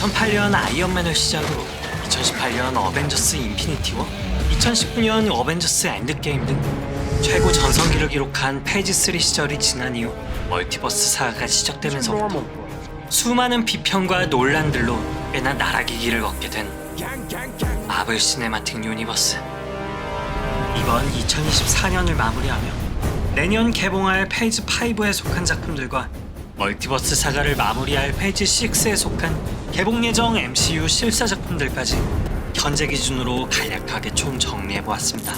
2008년 아이언맨을 시작으로 2018년 어벤져스 인피니티 워, 2019년 어벤져스 엔드게임 등 최고 전성기를 기록한 페이지 3 시절이 지난 이후 멀티버스 사가가 시작되면서부터 수많은 비평과 논란들로 꽤나 나락의 걷게 된 마블 시네마틱 유니버스. 이번 2024년을 마무리하며 내년 개봉할 페이지 5에 속한 작품들과 멀티버스 사가를 마무리할 페이지 6에 속한 개봉 예정 MCU 실사 작품들까지 현재 기준으로 간략하게 총 정리해 보았습니다.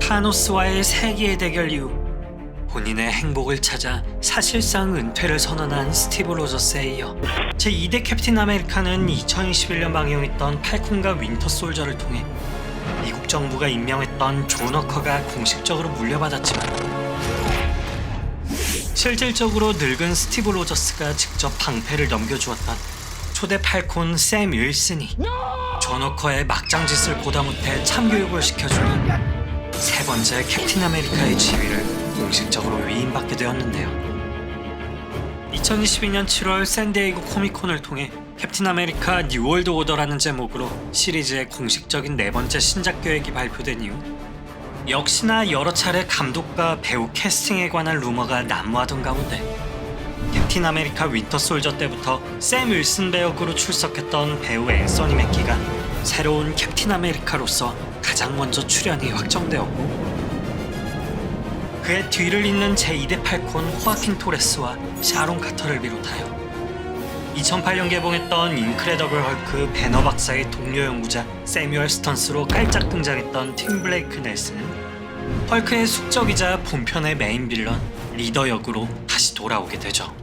타노스와의 세기의 대결 이후 본인의 행복을 찾아 사실상 은퇴를 선언한 스티브 로저스에 이어 제2대 캡틴 아메리카는 2021년 방영했던 팔콘과 윈터 솔저를 통해 미국 정부가 임명했던 존 워커가 공식적으로 물려받았지만 실질적으로 늙은 스티브 로저스가 직접 방패를 넘겨주었던 초대 팔콘 샘 윌슨이 존 워커의 막장짓을 보다 못해 참교육을 시켜주니 세 번째 캡틴 아메리카의 지위를 공식적으로 위임받게 되었는데요. 2022년 7월 샌디에이고 코미콘을 통해 캡틴 아메리카 뉴월드 오더라는 제목으로 시리즈의 공식적인 네 번째 신작 계획이 발표된 이후 역시나 여러 차례 감독과 배우 캐스팅에 관한 루머가 난무하던 가운데 캡틴 아메리카 윈터 솔저 때부터 샘 윌슨 배역으로 출석했던 배우 앤서니 맥기가 새로운 캡틴 아메리카로서 가장 먼저 출연이 확정되었고 그의 뒤를 잇는 제2대 팔콘 호아킨 토레스와 샤론 카터를 비롯하여 2008년 개봉했던 인크레더블 헐크 배너 박사의 동료 연구자 세뮤얼 스턴스로 깔짝 등장했던 팀 블레이크 넬슨은 헐크의 숙적이자 본편의 메인 빌런 리더 역으로 다시 돌아오게 되죠.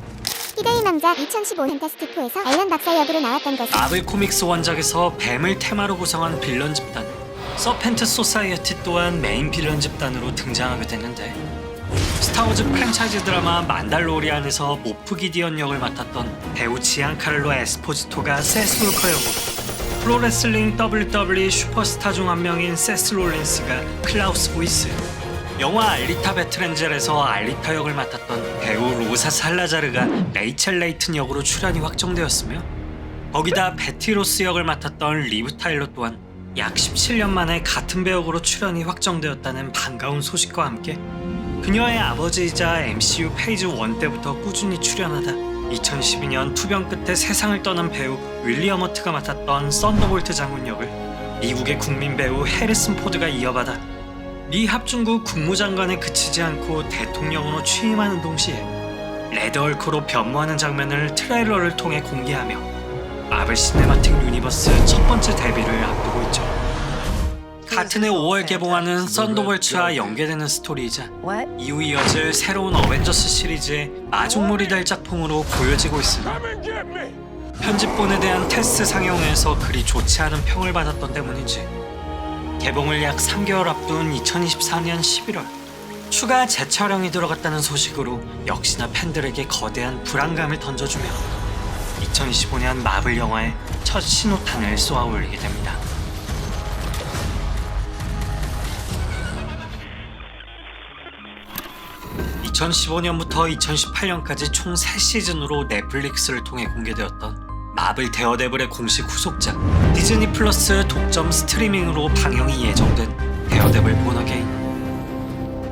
희대의 남자 2015 팬타스틱4에서 앨런 박사 역으로 나왔던 것은 마블 코믹스 원작에서 뱀을 테마로 구성한 빌런 집단 서펜트 소사이어티 또한 메인 빌런 집단으로 등장하게 되는데 스타워즈 프랜차이즈 드라마 만달로리안에서 모프 기디언 역을 맡았던 배우 지안카를로 에스포지토가 세스 루커 역으로 프로레슬링 WWE 슈퍼스타 중 한 명인 세스 롤렌스가 클라우스 보이스 영화 알리타 배트렌젤에서 알리타 역을 맡았던 배우 로사 살라자르가 레이첼 레이튼 역으로 출연이 확정되었으며 거기다 베티 로스 역을 맡았던 리브 타일러 또한 약 17년 만에 같은 배역으로 출연이 확정되었다는 반가운 소식과 함께 그녀의 아버지이자 MCU 페이지 1 때부터 꾸준히 출연하다 2012년 투병 끝에 세상을 떠난 배우 윌리엄 허트가 맡았던 썬더볼트 장군 역을 미국의 국민 배우 해리슨 포드가 이어받아 미 합중국 국무장관에 그치지 않고 대통령으로 취임하는 동시에 레드얼크로 변모하는 장면을 트레일러를 통해 공개하며 마블 시네마틱 유니버스 첫 번째 있죠. 같은 해 5월 개봉하는 썬더볼츠와 연계되는 스토리이자? 이후 이어질 새로운 어벤져스 시리즈의 마중물이 될 작품으로 보여지고 있으나 편집본에 대한 테스트 상영에서 그리 좋지 않은 평을 받았던 때문인지 개봉을 약 3개월 앞둔 2024년 11월 추가 재촬영이 들어갔다는 소식으로 역시나 팬들에게 거대한 불안감을 던져주며 2025년 마블 영화의 첫 신호탄을 쏘아 올리게 됩니다. (2015년부터 2018년까지) 총 3시즌으로 넷플릭스를 통해 공개되었던 마블 데어데블의 공식 후속작 디즈니 플러스 독점 스트리밍으로 방영이 예정된 데어데블 보너게임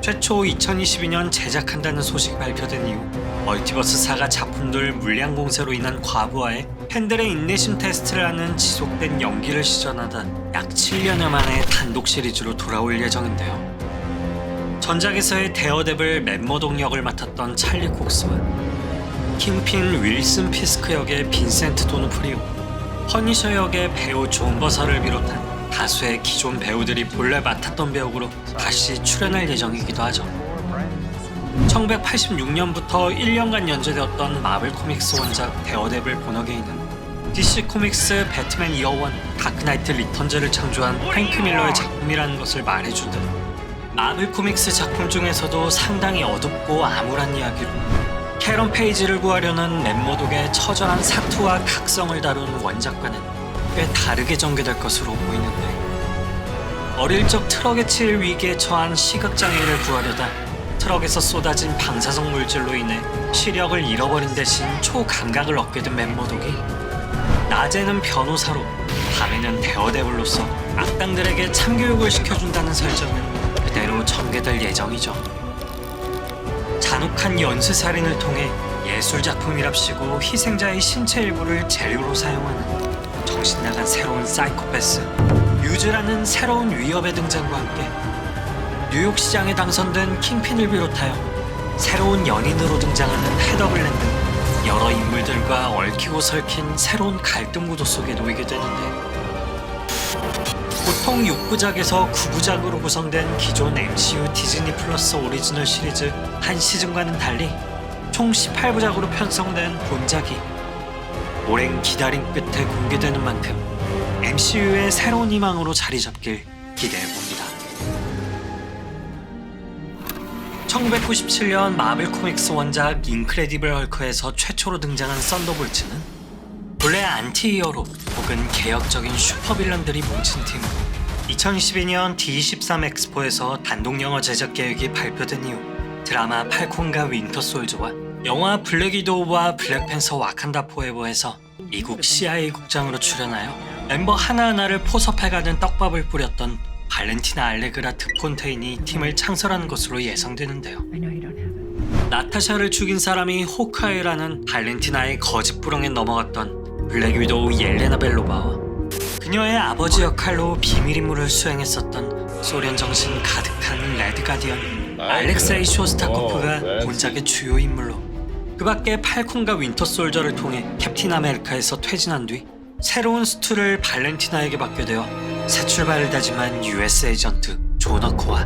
최초 2022년 제작한다는 소식이 발표된 이후 멀티버스 사가 작품들 물량 공세로 인한 과부하에 팬들의 인내심 테스트를 하는 지속된 연기를 시전하다 약 7년여 만에 단독 시리즈로 돌아올 예정인데요. 전작에서의 데어데블 멤머동 역을 맡았던 찰리 콕스와 킹핀 윌슨 피스크 역의 빈센트 도누프리오, 퍼니셔 역의 배우 존 버서를 비롯한 다수의 기존 배우들이 본래 맡았던 배역으로 다시 출연할 예정이기도 하죠. 1986년부터 1년간 연재되었던 마블 코믹스 원작 데어데블 보너게인은 DC 코믹스 배트맨 이어 원 다크나이트 리턴즈를 창조한 프랭크 밀러의 작품이라는 것을 말해주듯 마블 코믹스 작품 중에서도 상당히 어둡고 암울한 이야기로 캐런 페이지를 구하려는 멤버독의 처절한 사투와 각성을 다룬 원작과는 꽤 다르게 전개될 것으로 보이는데 어릴 적 트럭에 치일 위기에 처한 시각장애인을 구하려다 트럭에서 쏟아진 방사성 물질로 인해 시력을 잃어버린 대신 초감각을 얻게 된 멤버독이 낮에는 변호사로 밤에는 대어대불로서 악당들에게 참교육을 시켜준다는 설정은 그대로 전개될 예정이죠. 잔혹한 연쇄살인을 통해 예술작품이랍시고 희생자의 신체 일부를 재료로 사용하는 정신나간 새로운 사이코패스 유즈라는 새로운 위협의 등장과 함께 뉴욕 시장에 당선된 킹핀을 비롯하여 새로운 연인으로 등장하는 헤더블랜드 여러 인물들과 얽히고 설킨 새로운 갈등 구도 속에 놓이게 되는데 보통 6부작에서 9부작으로 구성된 기존 MCU 디즈니 플러스 오리지널 시리즈 한 시즌과는 달리 총 18부작으로 편성된 본작이 오랜 기다림 끝에 공개되는 만큼 MCU의 새로운 희망으로 자리 잡길 기대해 봅니다. 1997년 마블 코믹스 원작 인크레디블 헐크에서 최초로 등장한 썬더볼츠는 본래 안티히어로 혹은 개혁적인 슈퍼빌런들이 뭉친 팀으로 2012년 D23 엑스포에서 단독 영화 제작 계획이 발표된 이후 드라마 팔콘과 윈터 솔저와 영화 블랙 위도우와 블랙팬서 와칸다 포에버에서 미국 CIA 국장으로 출연하여 멤버 하나하나를 포섭해가는 떡밥을 뿌렸던 발렌티나 알레그라 드폰테인이 팀을 창설하는 것으로 예상되는데요. 나타샤를 죽인 사람이 호카이라는 발렌티나의 거짓부렁에 넘어갔던 블랙 위도우 옐레나 벨로바와 그녀의 아버지 역할로 비밀 임무를 수행했었던 소련 정신 가득한 레드 가디언 알렉세이 쇼스타코프가 본작의 주요 인물로 그 밖에 팔콘과 윈터 솔저를 통해 캡틴 아메리카에서 퇴진한 뒤 새로운 수트를 발렌티나에게 받게 되어 새 출발을 다짐한 US 에이전트 조너코와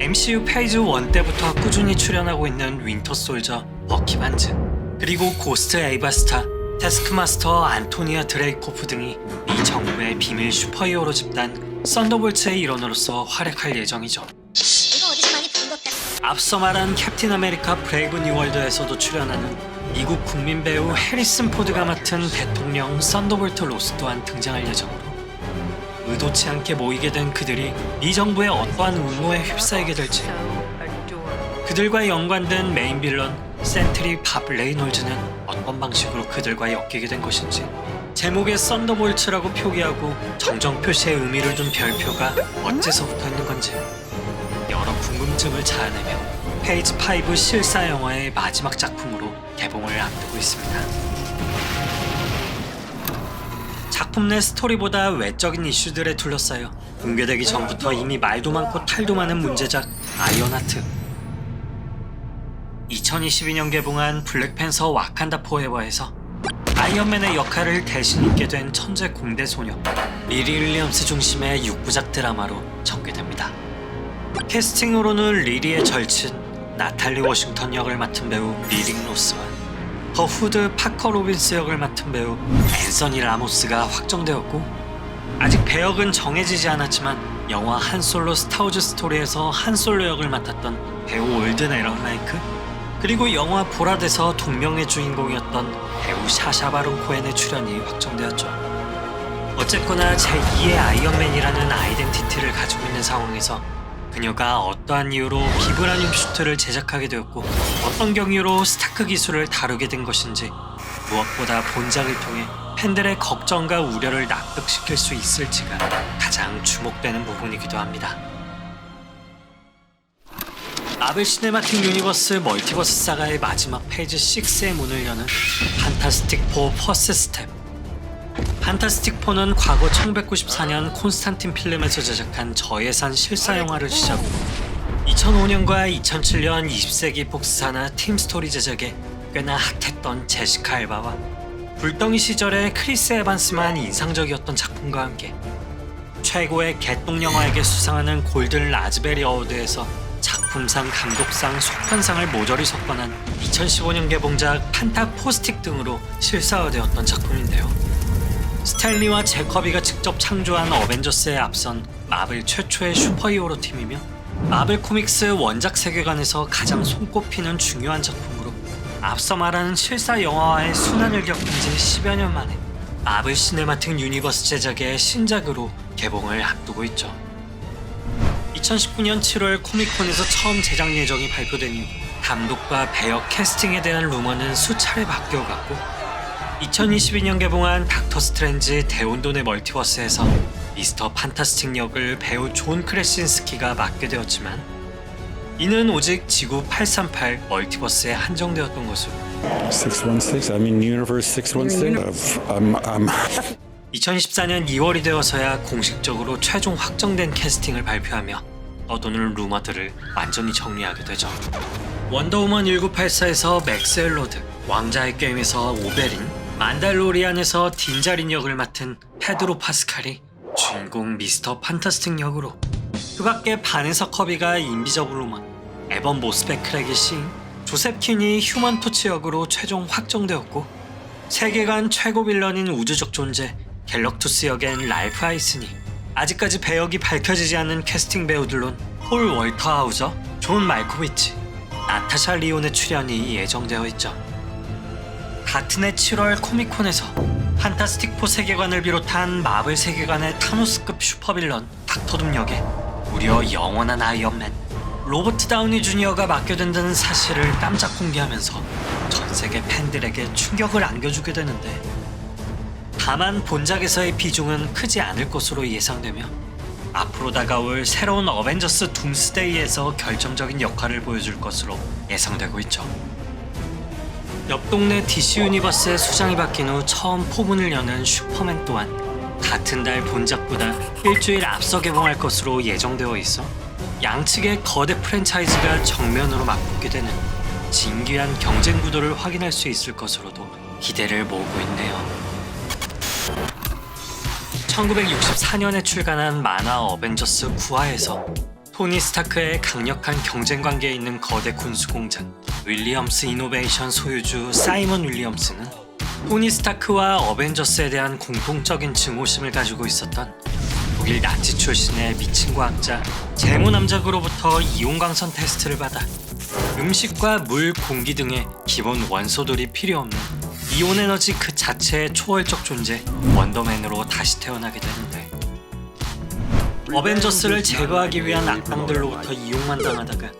MCU 페이즈 1 때부터 꾸준히 출연하고 있는 윈터 솔저 버키 반즈 그리고 고스트 에이바스타 테스크마스터 안토니아 드레이코프 등이 미 정부의 비밀 슈퍼히어로 집단 썬더볼츠의 일원으로서 활약할 예정이죠. 이거 어디서 많이 본 것 같아. 앞서 말한 캡틴 아메리카 브레이브 뉴월드에서도 출연하는 미국 국민 배우 해리슨 포드가 맡은 대통령 썬더볼트 로스 또한 등장할 예정으로 의도치 않게 모이게 된 그들이 이 정부의 어떠한 음모에 휩싸이게 될지. 그들과 연관된 메인 빌런 센트리 밥 레이놀즈는 어떤 방식으로 그들과 엮이게 된 것인지 제목에 썬더볼츠라고 표기하고 정정 표시의 의미를 둔 별표가 어째서 붙어 있는 건지 여러 궁금증을 자아내며 페이지 5 실사 영화의 마지막 작품으로 개봉을 앞두고 있습니다. 작품 내 스토리보다 외적인 이슈들에 둘러싸여 공개되기 전부터 이미 말도 많고 탈도 많은 문제작 아이언하트 2022년 개봉한 블랙팬서 와칸다 포에버에서 아이언맨의 역할을 대신 입게 된 천재 공대 소녀 리리 윌리엄스 중심의 6부작 드라마로 전개됩니다. 캐스팅으로는 리리의 절친 나탈리 워싱턴 역을 맡은 배우 리링 로스와 더 후드 파커 로빈스 역을 맡은 배우 앤서니 라모스가 확정되었고 아직 배역은 정해지지 않았지만 영화 한솔로 스타우즈 스토리에서 한솔로 역을 맡았던 배우 올든 에런라이크 그리고 영화 보라데서 동명의 주인공이었던 배우 샤샤 바론 코엔의 출연이 확정되었죠. 어쨌거나 제2의 아이언맨이라는 아이덴티티를 가지고 있는 상황에서 그녀가 어떠한 이유로 비브라늄 슈트를 제작하게 되었고 어떤 경위로 스타크 기술을 다루게 된 것인지 무엇보다 본작을 통해 팬들의 걱정과 우려를 납득시킬 수 있을지가 가장 주목되는 부분이기도 합니다. 마블 시네마틱 유니버스 멀티버스 사가의 마지막 페이지 6의 문을 여는 판타스틱 4 퍼스 스텝. 판타스틱 4는 과거 1994년 콘스탄틴 필름에서 제작한 저예산 실사 영화를 시작으로 2005년과 2007년 20세기 복사나 팀 스토리 제작에 꽤나 핫했던 제시카 알바와 불덩이 시절의 크리스 에반스만 인상적이었던 작품과 함께 최고의 개똥 영화에게 수상하는 골든 라즈베리 어워드에서 작품상, 감독상, 속편상을 모조리 석권한 2015년 개봉작 판타 포스틱 등으로 실사화되었던 작품인데요. 스탠리와 제커비가 직접 창조한 어벤져스에 앞선 마블 최초의 슈퍼히어로 팀이며 마블 코믹스 원작 세계관에서 가장 손꼽히는 중요한 작품으로 앞서 말한 실사 영화와의 순환을 겪은 지 10여 년 만에 마블 시네마틱 유니버스 제작의 신작으로 개봉을 앞두고 있죠. 2019년 7월 코미콘에서 처음 제작 예정이 발표된 이후 감독과 배역 캐스팅에 대한 루머는 수차례 바뀌어갔고 2022년 개봉한 닥터 스트레인지 대혼돈의 멀티버스에서 미스터 판타스틱 역을 배우 존 크레신스키가 맡게 되었지만 이는 오직 지구 838 멀티버스에 한정되었던 것으로 616, I mean Universe 616. Uh, I'm, I'm 2014년 2월이 되어서야 공식적으로 최종 확정된 캐스팅을 발표하며 떠도는 루머들을 완전히 정리하게 되죠. 원더우먼 1984에서 맥스웰 로드, 왕자의 게임에서 오베린, 만달로리안에서 딘자린 역을 맡은 페드로 파스칼이 주인공 미스터 판타스틱 역으로 그 밖에 바네사 커비가 인비저블 로먼, 에번 모스베 크랙의 시인, 조셉 킨이 휴먼 토치 역으로 최종 확정되었고 세계관 최고 빌런인 우주적 존재 갤럭투스 역엔 랄프 아이스니 아직까지 배역이 밝혀지지 않은 캐스팅 배우들론 폴 월터 하우저, 존 말코비치, 나타샤 리온의 출연이 예정되어 있죠. 같은 해 7월 코미콘에서 판타스틱4 세계관을 비롯한 마블 세계관의 타노스급 슈퍼빌런 닥터둠 역에 무려 영원한 아이언맨 로버트 다우니 주니어가 맡게 된다는 사실을 깜짝 공개하면서 전 세계 팬들에게 충격을 안겨주게 되는데 다만 본작에서의 비중은 크지 않을 것으로 예상되며 앞으로 다가올 새로운 어벤져스 둠스데이에서 결정적인 역할을 보여줄 것으로 예상되고 있죠. 옆 동네 DC 유니버스의 수장이 바뀐 후 처음 포문을 여는 슈퍼맨 또한 같은 달 본작보다 일주일 앞서 개봉할 것으로 예정되어 있어 양측의 거대 프랜차이즈가 정면으로 맞붙게 되는 진귀한 경쟁 구도를 확인할 수 있을 것으로도 기대를 모으고 있네요. 1964년에 출간한 만화 어벤져스 9화에서 토니 스타크의 강력한 경쟁 관계에 있는 거대 군수 공장 윌리엄스 이노베이션 소유주 사이먼 윌리엄스는 토니 스타크와 어벤져스에 대한 공통적인 증오심을 가지고 있었던 독일 나치 출신의 미친 과학자 제모 남작으로부터 이온광선 테스트를 받아 음식과 물, 공기 등의 기본 원소들이 필요 없는 이온 에너지 그 자체의 초월적 존재 원더맨으로 다시 태어나게 되는데 어벤져스를 제거하기 위한 악당들로부터 이용만 당하다가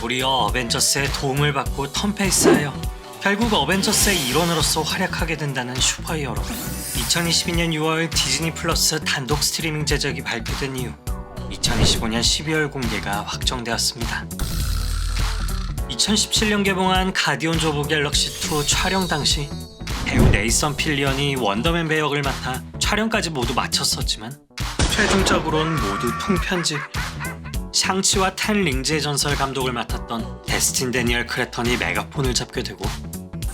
도리어 어벤져스의 도움을 받고 턴페이스하여 결국 어벤져스의 일원으로서 활약하게 된다는 슈퍼히어로 2022년 6월 디즈니 플러스 단독 스트리밍 제작이 발표된 이후 2025년 12월 공개가 확정되었습니다. 2017년 개봉한 가디언즈 오브 갤럭시 2 촬영 당시 배우 네이선 필리언이 원더맨 배역을 맡아 촬영까지 모두 마쳤었지만 최종적으로는 모두 통편집 샹치와 텐 링즈의 전설 감독을 맡았던 데스틴 데니얼 크레턴이 메가폰을 잡게 되고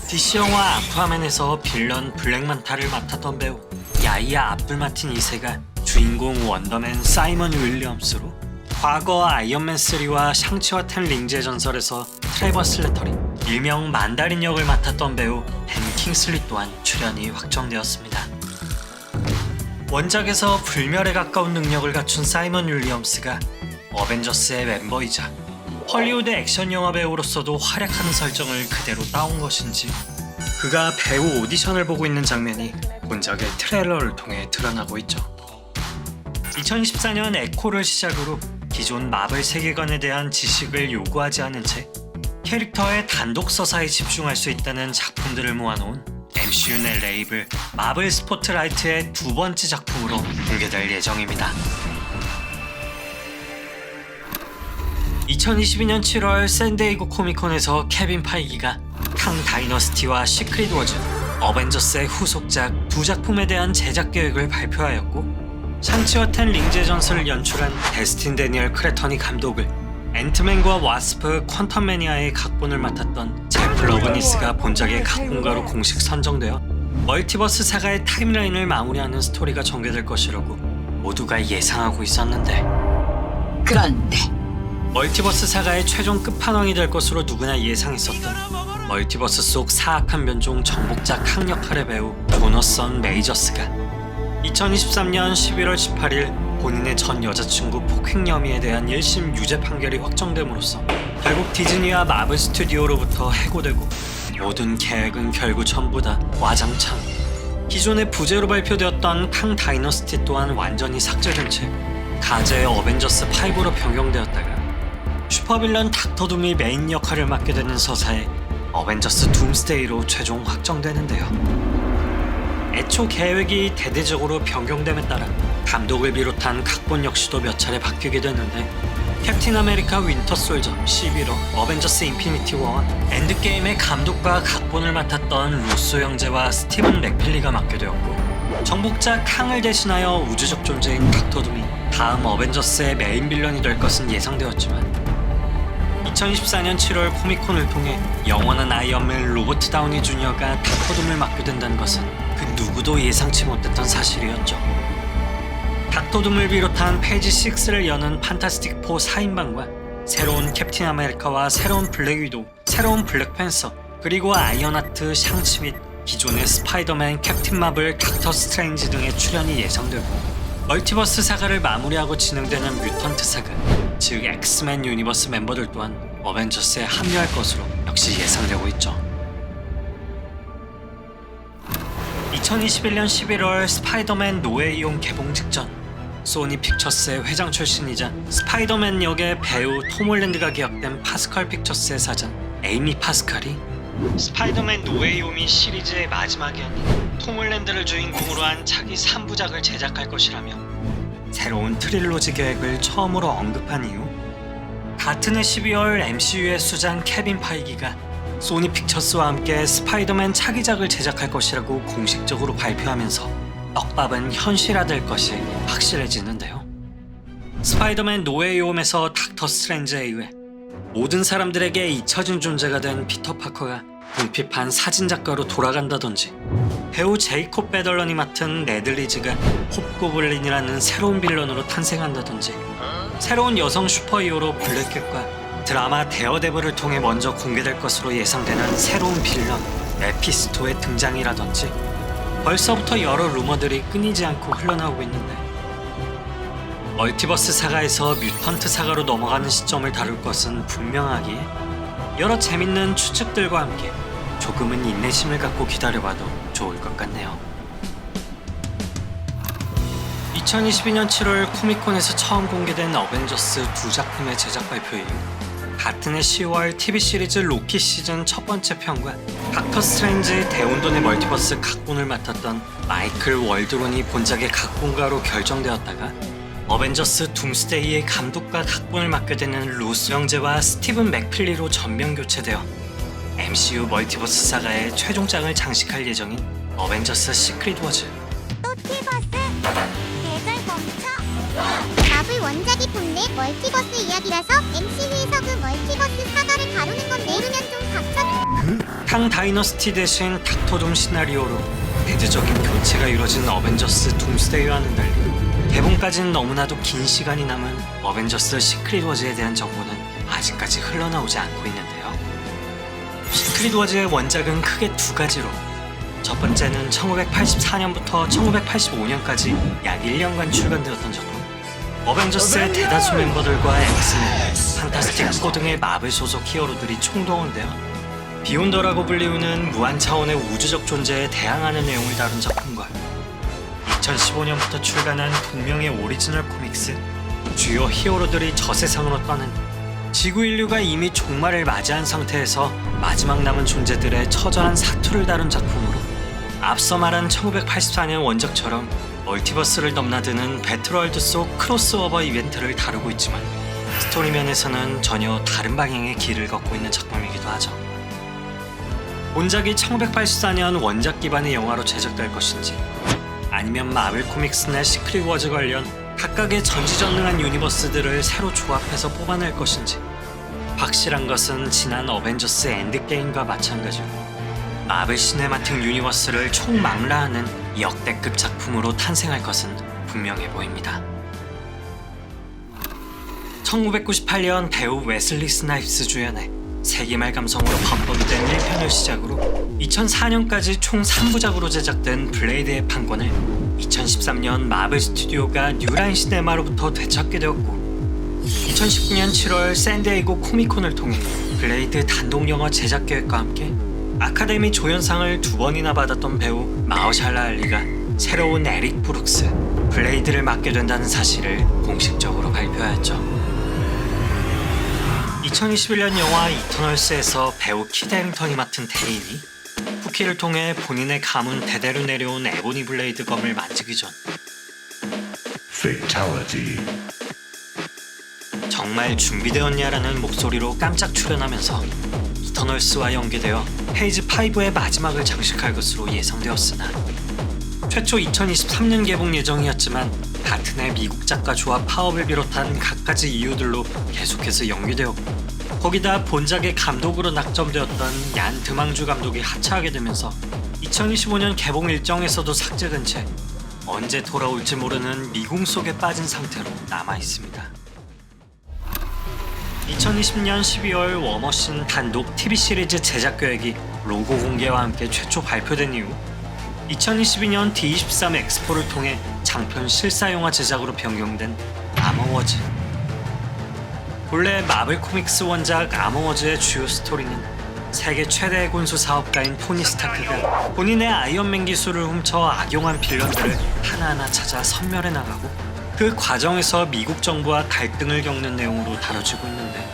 DC 영화 아쿠아맨에서 빌런 블랙만타를 맡았던 배우 야이아 압둘마틴 2세가 주인공 원더맨 사이먼 윌리엄스로 과거 아이언맨 3와 샹치와 텐 링즈의 전설에서 트레버 슬래터리 일명 만다린 역을 맡았던 배우 벤 킹슬리 또한 출연이 확정되었습니다. 원작에서 불멸에 가까운 능력을 갖춘 사이먼 윌리엄스가 어벤져스의 멤버이자 헐리우드 액션 영화 배우로서도 활약하는 설정을 그대로 따온 것인지 그가 배우 오디션을 보고 있는 장면이 본작의 트레일러를 통해 드러나고 있죠. 2014년 에코를 시작으로 기존 마블 세계관에 대한 지식을 요구하지 않은 채 캐릭터의 단독 서사에 집중할 수 있다는 작품들을 모아놓은 MCU 내 레이블 마블 스포트라이트의 두 번째 작품으로 공개될 예정입니다. 2022년 7월 샌디에이고 코미콘에서 케빈 파이기가 탕 다이너스티와 시크릿 워즈, 어벤져스의 후속작 두 작품에 대한 제작 계획을 발표하였고 샹치와 텐 링제 전설을 연출한 데스틴 데니얼 크레턴이 감독을 앤트맨과 와스프 퀀텀 매니아의 각본을 맡았던 제프 러브니스가 본작의 각본가로 공식 선정되어 멀티버스 사가의 타임라인을 마무리하는 스토리가 전개될 것이라고 모두가 예상하고 있었는데. 그런데. 멀티버스 사가의 최종 끝판왕이 될 것으로 누구나 예상했었던 멀티버스 속 사악한 변종 정복자 캉 역할의 배우 조너선 메이저스가 2023년 11월 18일 본인의 전 여자친구 폭행 혐의에 대한 1심 유죄 판결이 확정됨으로써 결국 디즈니와 마블 스튜디오로부터 해고되고 모든 계획은 결국 전부 다 와장창 기존에 부재로 발표되었던 캉 다이너스티 또한 완전히 삭제된 채 가제의 어벤져스 5로 변경되었다가 슈퍼빌런 닥터 둠이 메인 역할을 맡게 되는 서사에 어벤져스 둠스데이로 최종 확정되는데요. 애초 계획이 대대적으로 변경됨에 따라 감독을 비롯한 각본 역시도 몇 차례 바뀌게 됐는데 캡틴 아메리카 윈터 솔저 11호 어벤져스 인피니티 워 엔드게임의 감독과 각본을 맡았던 루소 형제와 스티븐 맥필리가 맡게 되었고 정복자 캉을 대신하여 우주적 존재인 닥터 둠이 다음 어벤져스의 메인 빌런이 될 것은 예상되었지만 2014년 7월 코미콘을 통해 영원한 아이언맨 로버트 다우니 주니어가 닥터둠을 맡게 된다는 것은 그 누구도 예상치 못했던 사실이었죠. 닥터둠을 비롯한 페이지 6를 여는 판타스틱 4 4인방과 새로운 캡틴 아메리카와 새로운 블랙 위도우, 새로운 블랙팬서, 그리고 아이언하트, 샹치 및 기존의 스파이더맨, 캡틴 마블, 닥터 스트레인지 등의 출연이 예상되고 멀티버스 사가를 마무리하고 진행되는 뮤턴트 사가, 즉 엑스맨 유니버스 멤버들 또한 어벤져스에 합류할 것으로 역시 예상되고 있죠. 2021년 11월 스파이더맨 노웨이홈 개봉 직전 소니 픽처스의 회장 출신이자 스파이더맨 역의 배우 톰 홀랜드가 기억된 파스칼 픽처스의 사장 에이미 파스칼이 스파이더맨 노웨이홈이 시리즈의 마지막이었니. 톰 홀랜드를 주인공으로 한 차기 3부작을 제작할 것이라며 새로운 트릴로지 계획을 처음으로 언급한 이후 같은 해 12월 MCU의 수장 케빈 파이기가 소니 픽처스와 함께 스파이더맨 차기작을 제작할 것이라고 공식적으로 발표하면서 떡밥은 현실화될 것이 확실해지는데요. 스파이더맨 노웨이홈에서 닥터 스트레인지에 의해 모든 사람들에게 잊혀진 존재가 된 피터 파커가 궁핍한 사진작가로 돌아간다든지 배우 제이콥 베덜런이 맡은 레들리즈가 홉고블린이라는 새로운 빌런으로 탄생한다든지 새로운 여성 슈퍼히어로 블랙캣과 드라마 데어데블을 통해 먼저 공개될 것으로 예상되는 새로운 빌런 에피스토의 등장이라든지 벌써부터 여러 루머들이 끊이지 않고 흘러나오고 있는데 멀티버스 사가에서 뮤턴트 사가로 넘어가는 시점을 다룰 것은 분명하기에 여러 재밌는 추측들과 함께 조금은 인내심을 갖고 기다려봐도 좋을 것 같네요. 2022년 7월 코미콘에서 처음 공개된 어벤져스 두 작품의 제작 발표 이후 같은 해 10월 TV 시리즈 로키 시즌 첫 번째 편과 닥터 스트레인지 대운돈의 멀티버스 각본을 맡았던 마이클 월드론이 본작의 각본가로 결정되었다가 어벤져스 둠스데이의 감독과 각본을 맡게 되는 루스 형제와 스티븐 맥필리로 전면 교체되어 MCU 멀티버스 사가의 최종장을 장식할 예정인 어벤져스 시크릿 워즈. 또 티버스. 대결 멈춰 본래 멀티버스 이야기라서 MCU에서 그 멀티버스 사가를 다루는 건 내르면 좀 닥쳐 탕 다이너스티 대신 닥터둠 시나리오로 대대적인 교체가 이루어진 어벤져스 둠스데이와는 달리 개봉까지는 너무나도 긴 시간이 남은 어벤져스 시크릿 워즈에 대한 정보는 아직까지 흘러나오지 않고 있는데요. 시크릿 워즈의 원작은 크게 두 가지로. 첫 번째는 1984년부터 1985년까지 약 1년간 출간되었던 작품 어벤져스의 대다수 멤버들과 엑스맨, 판타스틱 4 등의 마블 소속 히어로들이 총동원되어 비욘더라고 불리우는 무한 차원의 우주적 존재에 대항하는 내용을 다룬 작품과 2015년부터 출간한 동명의 오리지널 코믹스 주요 히어로들이 저 세상으로 떠는 지구 인류가 이미 종말을 맞이한 상태에서 마지막 남은 존재들의 처절한 사투를 다룬 작품으로 앞서 말한 1984년 원작처럼 멀티버스를 넘나드는 배틀월드 속 크로스오버 이벤트를 다루고 있지만 스토리면에서는 전혀 다른 방향의 길을 걷고 있는 작품이기도 하죠. 본작이 1984년 원작 기반의 영화로 제작될 것인지 아니면 마블 코믹스나 시크릿 워즈 관련 각각의 전지전능한 유니버스들을 새로 조합해서 뽑아낼 것인지 확실한 것은 지난 어벤져스 엔드게임과 마찬가지로 마블 시네마틱 유니버스를 총망라하는 역대급 작품으로 탄생할 것은 분명해 보입니다. 1998년 배우 웨슬리 스나이프스 주연의 세기말 감성으로 번복된 1편을 시작으로 2004년까지 총 3부작으로 제작된 블레이드의 판권을 2013년 마블 스튜디오가 뉴라인 시네마로부터 되찾게 되었고 2019년 7월 샌디에이고 코미콘을 통해 블레이드 단독 영화 제작 계획과 함께 아카데미 조연상을 두 번이나 받았던 배우 마오샬라 알리가 새로운 에릭 브룩스, 블레이드를 맡게 된다는 사실을 공식적으로 발표하였죠. 2021년 영화 이터널스에서 배우 킷 해링턴이 맡은 대인이 쿠키를 통해 본인의 가문 대대로 내려온 에보니 블레이드 검을 만지기 전 Fatality. 정말 준비되었냐라는 목소리로 깜짝 출연하면서 이터널스와 연계되어 페이지 5의 마지막을 장식할 것으로 예상되었으나 최초 2023년 개봉 예정이었지만 같은 해 미국 작가 조합 파업을 비롯한 갖가지 이유들로 계속해서 연기되었고 거기다 본작의 감독으로 낙점되었던 얀 드망주 감독이 하차하게 되면서 2025년 개봉 일정에서도 삭제된 채 언제 돌아올지 모르는 미궁 속에 빠진 상태로 남아 있습니다. 2020년 12월 워머신 단독 TV 시리즈 제작 계획이 로고 공개와 함께 최초 발표된 이후 2022년 D23 엑스포를 통해 장편 실사 영화 제작으로 변경된 아머워즈. 본래 마블 코믹스 원작 아머워즈의 주요 스토리는 세계 최대의 군수 사업가인 토니 스타크가 본인의 아이언맨 기술을 훔쳐 악용한 빌런들을 하나하나 찾아 섬멸해 나가고 그 과정에서 미국 정부와 갈등을 겪는 내용으로 다뤄지고 있는데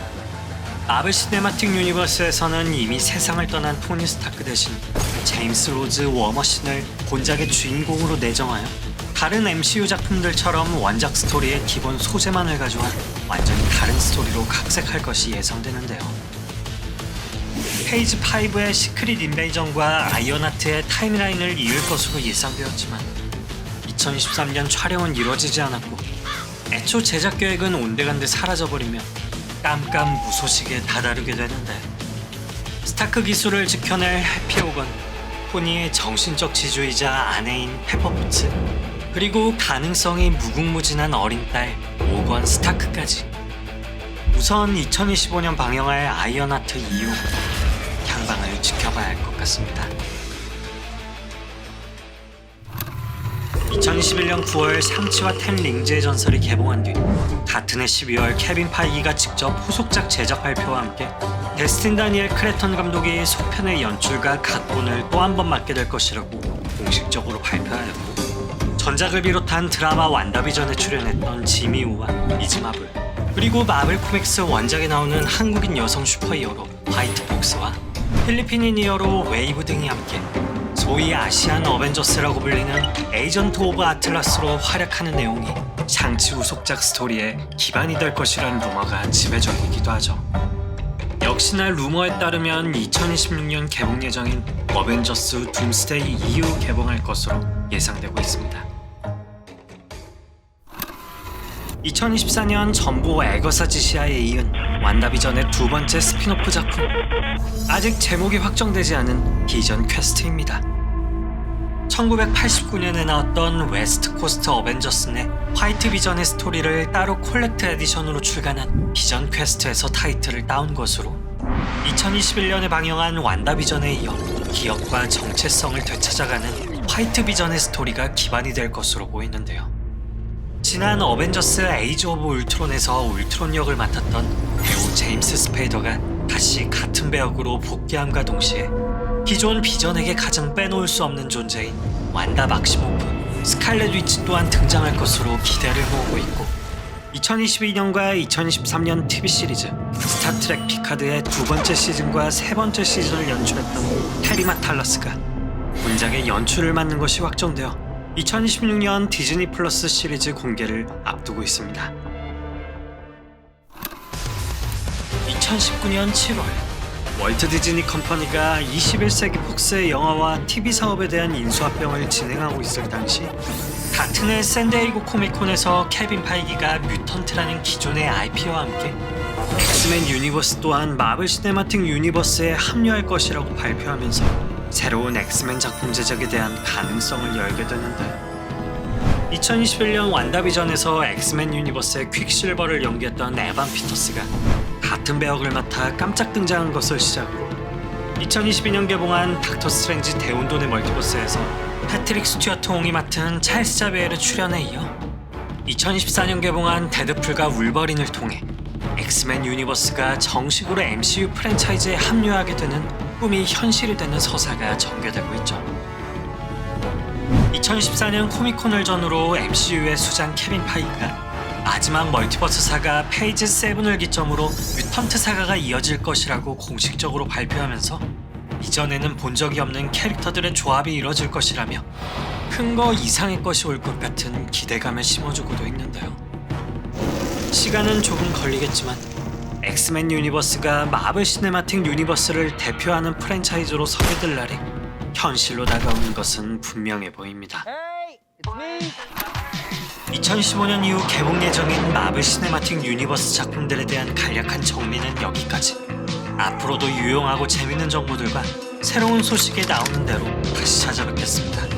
마블 시네마틱 유니버스에서는 이미 세상을 떠난 토니 스타크 대신 제임스 로즈 워머신을 본작의 주인공으로 내정하여 다른 MCU 작품들처럼 원작 스토리의 기본 소재만을 가져와 완전히 다른 스토리로 각색할 것이 예상되는데요. 페이지 5의 시크릿 인베이전과 아이언하트의 타임라인을 이을 것으로 예상되었지만 2023년 촬영은 이루어지지 않았고 애초 제작 계획은 온데간데 사라져버리며 깜깜 무소식에 다다르게 되는데 스타크 기술을 지켜낼 해피오건 포니의 정신적 지주이자 아내인 페퍼포츠 그리고 가능성이 무궁무진한 어린 딸 오건 스타크까지 우선 2025년 방영할 아이언하트 이후 향방을 지켜봐야 할 것 같습니다. 2021년 9월 상치와 템 링즈의 전설이 개봉한 뒤 같은 해 12월 케빈 파이기가 직접 후속작 제작 발표와 함께 데스틴 다니엘 크레턴 감독이 속편의 연출과 각본을 또 한 번 맡게 될 것이라고 공식적으로 발표하였고 전작을 비롯한 드라마 완다비전에 출연했던 지미 우와 이즈마블 그리고 마블 코믹스 원작에 나오는 한국인 여성 슈퍼히어로 화이트 폭스와 필리핀인 히어로 웨이브 등이 함께 소위 아시안 어벤져스라고 불리는 에이전트 오브 아틀라스로 활약하는 내용이 샹치 후속작 스토리의 기반이 될 것이라는 루머가 지배적이기도 하죠. 역시나 루머에 따르면 2026년 개봉 예정인 어벤져스 둠스데이 이후 개봉할 것으로 예상되고 있습니다. 2024년 전부 에거사 지시아에 이은 완다비전의 두 번째 스피노프 작품 아직 제목이 확정되지 않은 비전 퀘스트입니다. 1989년에 나왔던 웨스트 코스트 어벤져스 내 화이트 비전의 스토리를 따로 콜렉트 에디션으로 출간한 비전 퀘스트에서 타이틀을 따온 것으로 2021년에 방영한 완다 비전에 이어 기억과 정체성을 되찾아가는 화이트 비전의 스토리가 기반이 될 것으로 보이는데요. 지난 어벤져스 에이즈 오브 울트론에서 울트론 역을 맡았던 배우 제임스 스페이더가 다시 같은 배역으로 복귀함과 동시에 기존 비전에게 가장 빼놓을 수 없는 존재인 완다 막시모프, 스칼렛 위치 또한 등장할 것으로 기대를 모으고 있고 2022년과 2023년 TV 시리즈 스타트렉 피카드의 두 번째 시즌과 세 번째 시즌을 연출했던 테리마 탈러스가 본작의 연출을 맡는 것이 확정되어 2026년 디즈니 플러스 시리즈 공개를 앞두고 있습니다. 2019년 7월 월트 디즈니 컴퍼니가 21세기 폭스의 영화와 TV 사업에 대한 인수합병을 진행하고 있을 당시 같은 해 샌디에이고 코미콘에서 케빈 파이기가 뮤턴트라는 기존의 IP와 함께 엑스맨 유니버스 또한 마블 시네마틱 유니버스에 합류할 것이라고 발표하면서 새로운 엑스맨 작품 제작에 대한 가능성을 열게 되는데. 2021년 완다비전에서 엑스맨 유니버스의 퀵실버를 연기했던 에반 피터스가 같은 배역을 맡아 깜짝 등장한 것을 시작으로 2022년 개봉한 닥터 스트레인지 대운돈의 멀티버스에서 패트릭 스튜어트 홍이 맡은 찰스 자베일의 출연에 이어 2024년 개봉한 데드풀과 울버린을 통해 엑스맨 유니버스가 정식으로 MCU 프랜차이즈에 합류하게 되는 꿈이 현실이 되는 서사가 전개되고 있죠. 2014년 코미콘을 전후로 MCU의 수장 케빈 파이크가 마지막 멀티버스 사가 페이지 7을 기점으로 뮤턴트 사가가 이어질 것이라고 공식적으로 발표하면서 이전에는 본 적이 없는 캐릭터들의 조합이 이뤄질 것이라며 큰 거 이상의 것이 올 것 같은 기대감을 심어주고도 있는데요. 시간은 조금 걸리겠지만 엑스맨 유니버스가 마블 시네마틱 유니버스를 대표하는 프랜차이즈로 서게 될 날이 현실로 다가오는 것은 분명해 보입니다. 2015년 이후 개봉 예정인 마블 시네마틱 유니버스 작품들에 대한 간략한 정리는 여기까지. 앞으로도 유용하고 재밌는 정보들과 새로운 소식이 나오는 대로 다시 찾아뵙겠습니다.